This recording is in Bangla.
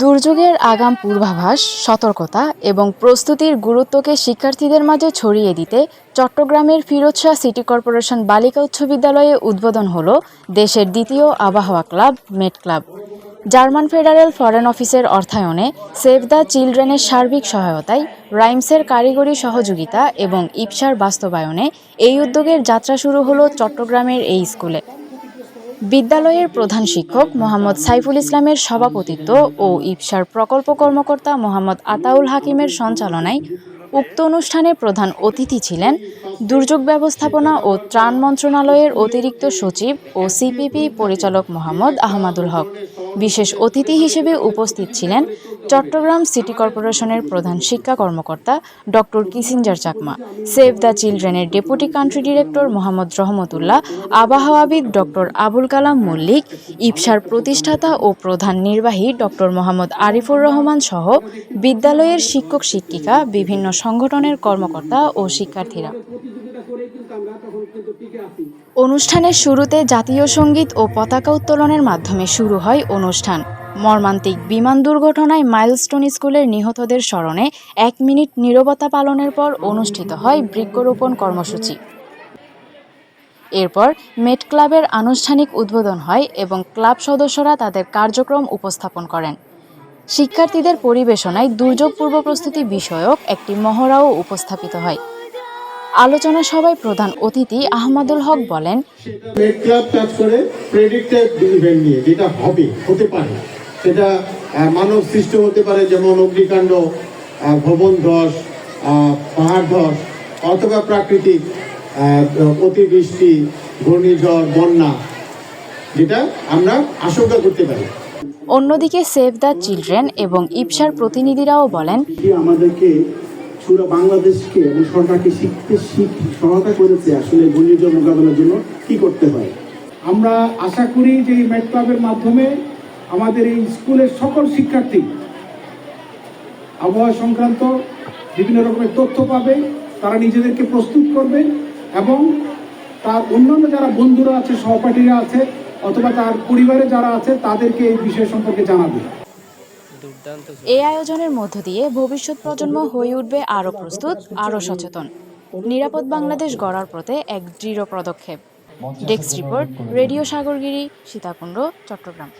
দুর্যোগের আগাম পূর্বাভাস, সতর্কতা এবং প্রস্তুতির গুরুত্বকে শিক্ষার্থীদের মাঝে ছড়িয়ে দিতে চট্টগ্রামের ফিরোজ শাহ সিটি কর্পোরেশন বালিকা উচ্চ বিদ্যালয়ে উদ্বোধন হল দেশের দ্বিতীয় আবহাওয়া club, met club. German federal foreign অফিসের অর্থায়নে সেভ দ্য চিলড্রেনের সার্বিক সহায়তায় রাইমসের কারিগরি সহযোগিতা এবং ইপসার বাস্তবায়নে এই উদ্যোগের যাত্রা শুরু হলো চট্টগ্রামের এই স্কুলে। বিদ্যালয়ের প্রধান শিক্ষক মোহাম্মদ সাইফুল ইসলামের সভাপতিত্ব ও ইপসার প্রকল্প কর্মকর্তা মোহাম্মদ আতাউল হাকিমের সঞ্চালনায় উক্ত অনুষ্ঠানে প্রধান অতিথি ছিলেন দুর্যোগ ব্যবস্থাপনা ও ত্রাণ মন্ত্রণালয়ের অতিরিক্ত সচিব ও সিপিপি পরিচালক মোহাম্মদ আহমাদুল হক। বিশেষ অতিথি হিসেবে উপস্থিত ছিলেন চট্টগ্রাম সিটি কর্পোরেশনের প্রধান শিক্ষা কর্মকর্তা doctor Kissinger Chakma, save the চিলড্রেনের deputy country director Mohammad Rahmatullah, আবহাওয়াবিদ doctor Abul Kalam Mallick ইপসার প্রতিষ্ঠাতা ও প্রধান নির্বাহী ডক্টর মোহাম্মদ আরিফুর রহমান সহ বিদ্যালয়ের শিক্ষক শিক্ষিকা, বিভিন্ন সংগঠনের কর্মকর্তা ও শিক্ষার্থীরা। অনুষ্ঠানের শুরুতে জাতীয় সংগীত ও পতাকা উত্তোলনের মাধ্যমে শুরু হয় অনুষ্ঠান। মর্মান্তিক বিমান দুর্ঘটনায় মাইলস্টোন স্কুলের নিহতদের স্মরণে এক মিনিট নীরবতা পালনের পর অনুষ্ঠিত হয় বৃক্ষরোপণ কর্মসূচি। এরপর মেট ক্লাবের আনুষ্ঠানিক উদ্বোধন হয় এবং ক্লাব সদস্যরা তাদের কার্যক্রম উপস্থাপন করেন। শিক্ষার্থীদের পরিবেশনায় দুর্যোগ পূর্ব প্রস্তুতি বিষয়ক একটি মহড়াও উপস্থাপিত হয়। আলোচনা সভায় প্রধান অতিথি আহমদুল হক বলেন ক্লাব কাজ করে প্রেডিক্টেড ইভেন্ট নিয়ে যেটা হবে হতে পারে। সেটা মানব সৃষ্ট হতে পারে যেমন অগ্নিকাণ্ড ভবন ধস পাহাড় ধস অথবা প্রাকৃতিক অতিবৃষ্টি ঘূর্ণিঝড় বন্যা যেটা আমরা আশঙ্কা করতে পারি। অন্যদিকে সেভ দ্য চিলড্রেন এবং ইপসার প্রতিনিধিরাও বলেন আমাদেরকে পুরো বাংলাদেশকে এবং সরকারকে শিখতে শিখ, সহায়তা করেছে আসলে ঘূর্ণিঝড় মোকাবেলার জন্য কি করতে হয়। আমরা আশা করি যে এই ম্যাট ক্লাবের মাধ্যমে আমাদের এই স্কুলের সকল শিক্ষার্থী আবহাওয়া সংক্রান্ত বিভিন্ন রকমের তথ্য পাবে, তারা নিজেদেরকে প্রস্তুত করবে এবং তার অন্যান্য যারা বন্ধুরা আছে, সহপাঠীরা আছে অথবা তার পরিবারে যারা আছে, তাদেরকে এই বিষয় সম্পর্কে জানাবে। এই আয়োজনের মধ্য দিয়ে ভবিষ্যৎ প্রজন্ম হয়ে উঠবে আরও প্রস্তুত, আরও সচেতন। নিরাপদ বাংলাদেশ গড়ার পথে এক দৃঢ় পদক্ষেপ। Desk report, radio Sagargiri, Sitakunda, Chattogram.